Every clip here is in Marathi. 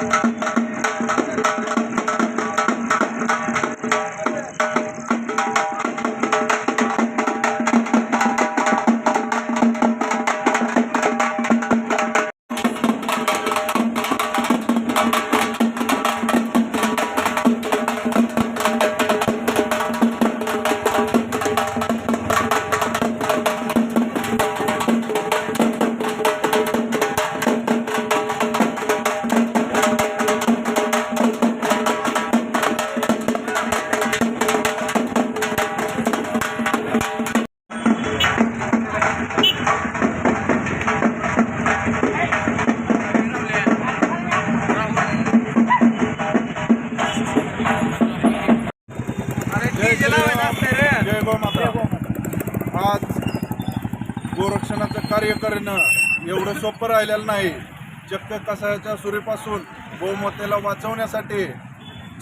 जय गोरक्षणाचं कार्य करणं एवढं सोपं राहिलेलं नाही. चक्क कसाच्या सुरीपासून गोमातेला वाचवण्यासाठी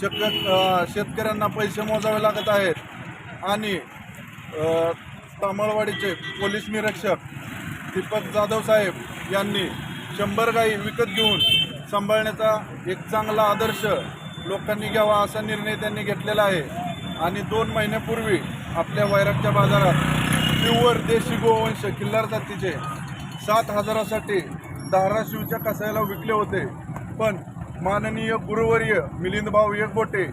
चक्क शेतकऱ्यांना पैसे मोजावे लागत आहेत. आणि तांबळवाडीचे तामळवाडीचे पोलीस निरीक्षक दीपक जाधव साहेब यांनी शंभर गाई विकत घेऊन सांभाळण्याचा एक चांगला आदर्श लोकांनी घ्यावा असा निर्णय त्यांनी घेतलेला आहे. आणि दोन महिन्यापूर्वी आपल्या वैरागच्या बाजारात प्युअर देशी गोवंश किल्लार जातीचे. सात हजारासाठी धाराशिवच्या कसायला विकले होते. पण माननीय गुरुवर्य मिलिंदभाऊ एकबोटे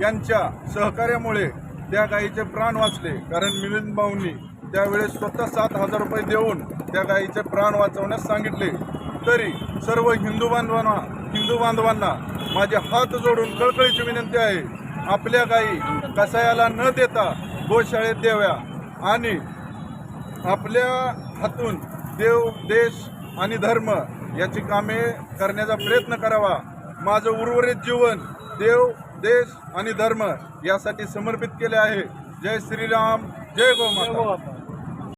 यांच्या सहकार्यामुळे त्या गायीचे प्राण वाचले. कारण मिलिंदभाऊंनी त्यावेळेस स्वतः सात हजार रुपये देऊन त्या गायीचे प्राण वाचवण्यास सांगितले. तरी सर्व हिंदू बांधवांना हिंदू बांधवांना माझे हात जोडून कळकळीची विनंती आहे. आपल्या गायी कसायाला न देता गोशाळेत द्याव्या आणि आपल्या हातून देव देश आणि धर्म याची कामे करण्याचा प्रयत्न करावा. माझं उर्वरित जीवन देव देश आणि धर्म यासाठी समर्पित केले आहे. जय श्रीराम जय गोमाता.